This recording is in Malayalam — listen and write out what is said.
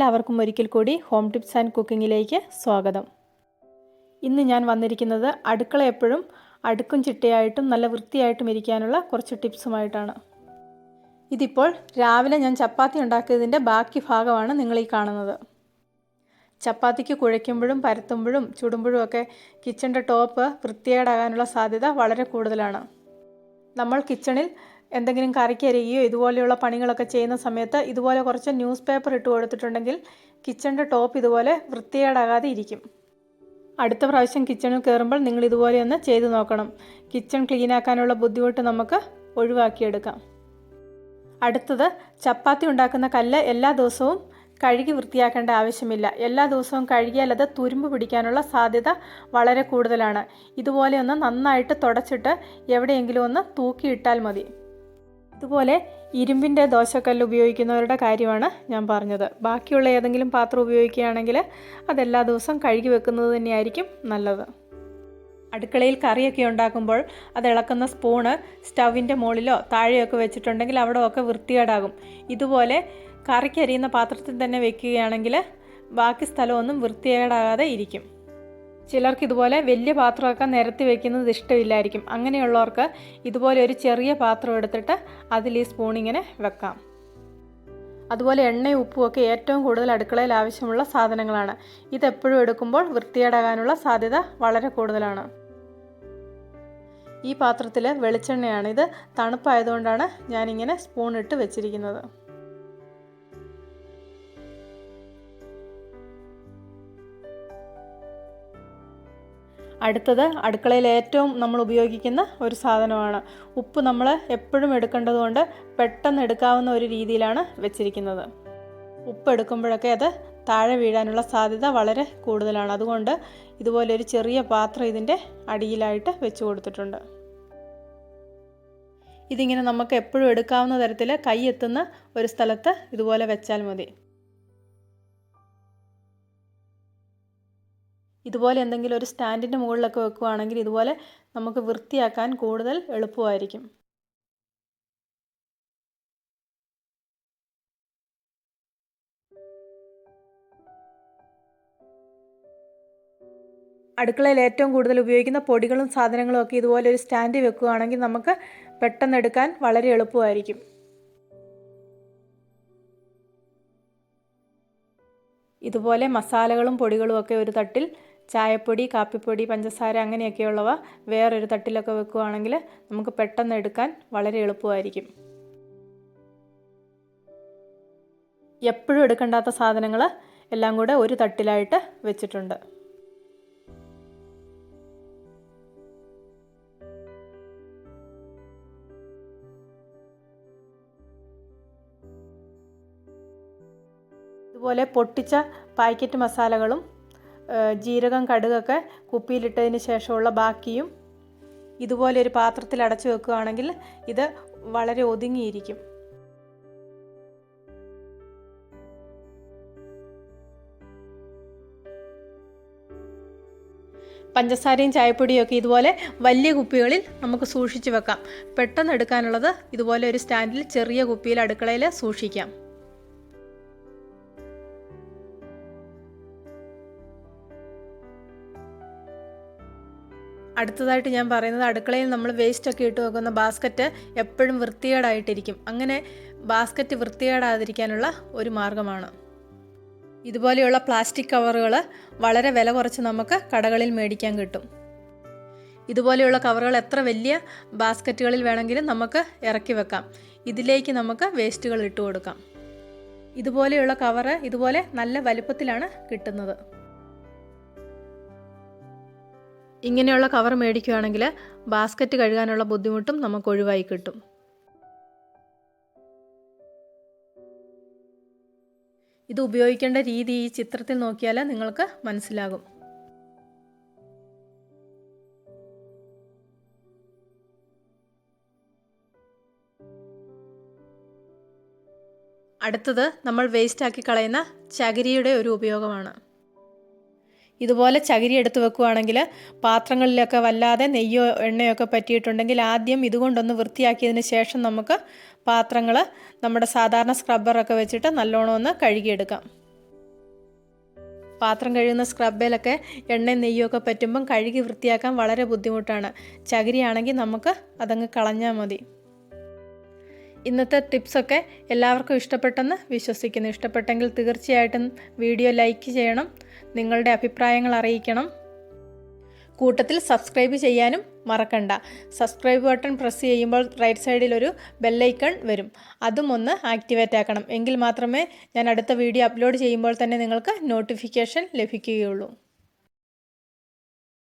എല്ലാവർക്കും ഒരിക്കൽ കൂടി ഹോം ടിപ്സ് ആൻഡ് കുക്കിങ്ങിലേക്ക് സ്വാഗതം. ഇന്ന് ഞാൻ വന്നിരിക്കുന്നത് അടുക്കള എപ്പോഴും അടുക്കും ചിട്ടയായിട്ടും നല്ല വൃത്തിയായിട്ടും ഇരിക്കാനുള്ള കുറച്ച് ടിപ്സുമായിട്ടാണ്. ഇതിപ്പോൾ രാവിലെ ഞാൻ ചപ്പാത്തി ഉണ്ടാക്കിയതിന്റെ ബാക്കി ഭാഗമാണ് നിങ്ങൾ ഈ കാണുന്നത്. ചപ്പാത്തിക്ക് കുഴയ്ക്കുമ്പോഴും പരത്തുമ്പോഴും ചുടുമ്പോഴും ഒക്കെ കിച്ചന്റെ ടോപ്പ് വൃത്തികേടാകാനുള്ള സാധ്യത വളരെ കൂടുതലാണ്. നമ്മൾ കിച്ചണിൽ എന്തെങ്കിലും കറിക്ക് അരികയോ ഇതുപോലെയുള്ള പണികളൊക്കെ ചെയ്യുന്ന സമയത്ത് ഇതുപോലെ കുറച്ച് ന്യൂസ് പേപ്പർ ഇട്ട് കൊടുത്തിട്ടുണ്ടെങ്കിൽ കിച്ചണിന്റെ ടോപ്പ് ഇതുപോലെ വൃത്തികേടാകാതെ ഇരിക്കും. അടുത്ത പ്രാവശ്യം കിച്ചണിൽ കയറുമ്പോൾ നിങ്ങൾ ഇതുപോലെ ഒന്ന് ചെയ്തു നോക്കണം. കിച്ചൺ ക്ലീൻ ആക്കാനുള്ള ബുദ്ധിമുട്ട് നമുക്ക് ഒഴിവാക്കിയെടുക്കാം. അടുത്തത് ചപ്പാത്തി ഉണ്ടാക്കുന്ന കല്ല് എല്ലാ ദിവസവും കഴുകി വൃത്തിയാക്കേണ്ട ആവശ്യമില്ല. എല്ലാ ദിവസവും കഴുകിയാൽ അത് തുരുമ്പ് പിടിക്കാനുള്ള സാധ്യത വളരെ കൂടുതലാണ്. ഇതുപോലെ ഒന്ന് നന്നായിട്ട് തുടച്ചിട്ട് എവിടെയെങ്കിലും ഒന്ന് തൂക്കിയിട്ടാൽ മതി. ഇതുപോലെ ഇരുമ്പിന്റെ ദോശക്കല്ല് ഉപയോഗിക്കുന്നവരുടെ കാര്യമാണ് ഞാൻ പറഞ്ഞത്. ബാക്കിയുള്ള ഏതെങ്കിലും പാത്രം ഉപയോഗിക്കുകയാണെങ്കിൽ അതെല്ലാ ദിവസവും കഴുകി വെക്കുന്നത് തന്നെയായിരിക്കും നല്ലത്. അടുക്കളയിൽ കറിയൊക്കെ ഉണ്ടാക്കുമ്പോൾ അത് ഇളക്കുന്ന സ്പൂണ് സ്റ്റവിന്റെ മുകളിലോ താഴെയൊക്കെ വെച്ചിട്ടുണ്ടെങ്കിൽ അവിടെ ഒക്കെ വൃത്തികേടാകും. ഇതുപോലെ കറിക്കരിയുന്ന പാത്രത്തിൽ തന്നെ വെക്കുകയാണെങ്കിൽ ബാക്കി സ്ഥലമൊന്നും വൃത്തികേടാകാതെ ഇരിക്കും. ചിലർക്ക് ഇതുപോലെ വലിയ പാത്രമൊക്കെ നിരത്തി വെക്കുന്നത് ഇഷ്ടമില്ലായിരിക്കും. അങ്ങനെയുള്ളവർക്ക് ഇതുപോലെ ഒരു ചെറിയ പാത്രം എടുത്തിട്ട് അതിൽ ഈ സ്പൂൺ ഇങ്ങനെ വെക്കാം. അതുപോലെ എണ്ണയും ഉപ്പും ഒക്കെ ഏറ്റവും കൂടുതൽ അടുക്കളയിൽ ആവശ്യമുള്ള സാധനങ്ങളാണ്. ഇതെപ്പോഴും എടുക്കുമ്പോൾ വൃത്തിയേടാകാനുള്ള സാധ്യത വളരെ കൂടുതലാണ്. ഈ പാത്രത്തിൽ വെളിച്ചെണ്ണയാണ് ഇത്. തണുപ്പായതുകൊണ്ടാണ് ഞാനിങ്ങനെ സ്പൂൺ ഇട്ട് വെച്ചിരിക്കുന്നത്. അടുത്തത് അടുക്കളയിൽ ഏറ്റവും നമ്മൾ ഉപയോഗിക്കുന്ന ഒരു സാധനമാണ്. ഉപ്പ് നമ്മൾ എപ്പോഴും എടുക്കേണ്ടതുകൊണ്ട് പെട്ടെന്ന് എടുക്കാവുന്ന ഒരു രീതിയിലാണ് വെച്ചിരിക്കുന്നത്. ഉപ്പ് എടുക്കുമ്പോഴൊക്കെ അത് താഴെ വീഴാനുള്ള സാധ്യത വളരെ കൂടുതലാണ്. അതുകൊണ്ട് ഇതുപോലെ ഒരു ചെറിയ പാത്രം ഇതിന്റെ അടിയിലായിട്ട് വെച്ച് കൊടുത്തിട്ടുണ്ട്. ഇതിങ്ങനെ നമുക്ക് എപ്പോഴും എടുക്കാവുന്ന തരത്തിൽ കൈ എത്തുന്ന ഒരു സ്ഥലത്ത് ഇതുപോലെ വെച്ചാൽ മതി. ഇതുപോലെ എന്തെങ്കിലും ഒരു സ്റ്റാൻഡിന്റെ മുകളിലൊക്കെ വെക്കുകയാണെങ്കിൽ ഇതുപോലെ നമുക്ക് വൃത്തിയാക്കാൻ കൂടുതൽ എളുപ്പമായിരിക്കും. അടുക്കളയിൽ ഏറ്റവും കൂടുതൽ ഉപയോഗിക്കുന്ന പൊടികളും സാധനങ്ങളും ഒക്കെ ഇതുപോലെ ഒരു സ്റ്റാൻഡ് വെക്കുകയാണെങ്കിൽ നമുക്ക് പെട്ടെന്ന് എടുക്കാൻ വളരെ എളുപ്പമായിരിക്കും. ഇതുപോലെ മസാലകളും പൊടികളും ഒക്കെ ഒരു തട്ടിൽ ചായപ്പൊടി കാപ്പിപ്പൊടി പഞ്ചസാര അങ്ങനെയൊക്കെയുള്ളവ വേറൊരു തട്ടിലൊക്കെ വെക്കുകയാണെങ്കിൽ നമുക്ക് പെട്ടെന്ന് എടുക്കാൻ വളരെ എളുപ്പമായിരിക്കും. എപ്പോഴും എടുക്കണ്ടാത്ത സാധനങ്ങൾ എല്ലാം കൂടെ ഒരു തട്ടിലായിട്ട് വെച്ചിട്ടുണ്ട്. ഇതുപോലെ പൊട്ടിച്ച പാക്കറ്റ് മസാലകളും ജീരകം കടുകൊക്കെ കുപ്പിയിലിട്ടതിന് ശേഷമുള്ള ബാക്കിയും ഇതുപോലെ ഒരു പാത്രത്തിൽ അടച്ചു വെക്കുകയാണെങ്കിൽ ഇത് വളരെ ഒതുങ്ങിയിരിക്കും. പഞ്ചസാരയും ചായപ്പൊടിയും ഒക്കെ ഇതുപോലെ വലിയ കുപ്പികളിൽ നമുക്ക് സൂക്ഷിച്ചു വെക്കാം. പെട്ടെന്ന് എടുക്കാനുള്ളത് ഇതുപോലെ ഒരു സ്റ്റാൻഡിൽ ചെറിയ കുപ്പിയിൽ അടുക്കളയിൽ സൂക്ഷിക്കാം. അടുത്തതായിട്ട് ഞാൻ പറയുന്നത് അടുക്കളയിൽ നമ്മൾ വേസ്റ്റൊക്കെ ഇട്ട് വെക്കുന്ന ബാസ്ക്കറ്റ് എപ്പോഴും വൃത്തികേടായിട്ടിരിക്കും. അങ്ങനെ ബാസ്ക്കറ്റ് വൃത്തികേടാതിരിക്കാനുള്ള ഒരു മാർഗമാണ്. ഇതുപോലെയുള്ള പ്ലാസ്റ്റിക് കവറുകൾ വളരെ വില കുറച്ച് നമുക്ക് കടകളിൽ മേടിക്കാൻ കിട്ടും. ഇതുപോലെയുള്ള കവറുകൾ എത്ര വലിയ ബാസ്ക്കറ്റുകളിൽ വേണമെങ്കിലും നമുക്ക് ഇറക്കി വെക്കാം. ഇതിലേക്ക് നമുക്ക് വേസ്റ്റുകൾ ഇട്ട് കൊടുക്കാം. ഇതുപോലെയുള്ള കവറ് ഇതുപോലെ നല്ല വലുപ്പത്തിലാണ് കിട്ടുന്നത്. ഇങ്ങനെയുള്ള കവർ മേടിക്കുകയാണെങ്കിൽ ബാസ്ക്കറ്റ് കഴുകാനുള്ള ബുദ്ധിമുട്ടും നമുക്ക് ഒഴിവായി കിട്ടും. ഇത് ഉപയോഗിക്കേണ്ട രീതി ഈ ചിത്രത്തിൽ നോക്കിയാൽ നിങ്ങൾക്ക് മനസ്സിലാകും. അടുത്തത് നമ്മൾ വേസ്റ്റാക്കി കളയുന്ന ചകിരിയുടെ ഒരു ഉപയോഗമാണ്. ഇതുപോലെ ചകിരി എടുത്ത് വെക്കുകയാണെങ്കിൽ പാത്രങ്ങളിലൊക്കെ വല്ലാതെ നെയ്യോ എണ്ണയോ ഒക്കെ പറ്റിയിട്ടുണ്ടെങ്കിൽ ആദ്യം ഇതുകൊണ്ടൊന്ന് വൃത്തിയാക്കിയതിന് ശേഷം നമുക്ക് പാത്രങ്ങൾ നമ്മുടെ സാധാരണ സ്ക്രബ്ബറൊക്കെ വെച്ചിട്ട് നല്ലോണം ഒന്ന് കഴുകിയെടുക്കാം. പാത്രം കഴുകുന്ന സ്ക്രബിലൊക്കെ എണ്ണയും നെയ്യൊക്കെ പറ്റുമ്പം കഴുകി വൃത്തിയാക്കാൻ വളരെ ബുദ്ധിമുട്ടാണ്. ചകിരിയാണെങ്കിൽ നമുക്ക് അതങ്ങ് കളഞ്ഞാൽ മതി. ഇന്നത്തെ ടിപ്സൊക്കെ എല്ലാവർക്കും ഇഷ്ടപ്പെട്ടെന്ന് വിശ്വസിക്കുന്നു. ഇഷ്ടപ്പെട്ടെങ്കിൽ തീർച്ചയായിട്ടും വീഡിയോ ലൈക്ക് ചെയ്യണം നിങ്ങളുടെ അഭിപ്രായങ്ങൾ അറിയിക്കണം. കൂട്ടത്തിൽ സബ്സ്ക്രൈബ് ചെയ്യാനും മറക്കണ്ട. സബ്സ്ക്രൈബ് ബട്ടൺ പ്രസ് ചെയ്യുമ്പോൾ റൈറ്റ് സൈഡിൽ ഒരു ബെല്ലൈക്കൺ വരും. അതും ഒന്ന് ആക്ടിവേറ്റ് ആക്കണം. എങ്കിൽ മാത്രമേ ഞാൻ അടുത്ത വീഡിയോ അപ്ലോഡ് ചെയ്യുമ്പോൾ തന്നെ നിങ്ങൾക്ക് നോട്ടിഫിക്കേഷൻ ലഭിക്കുകയുള്ളൂ.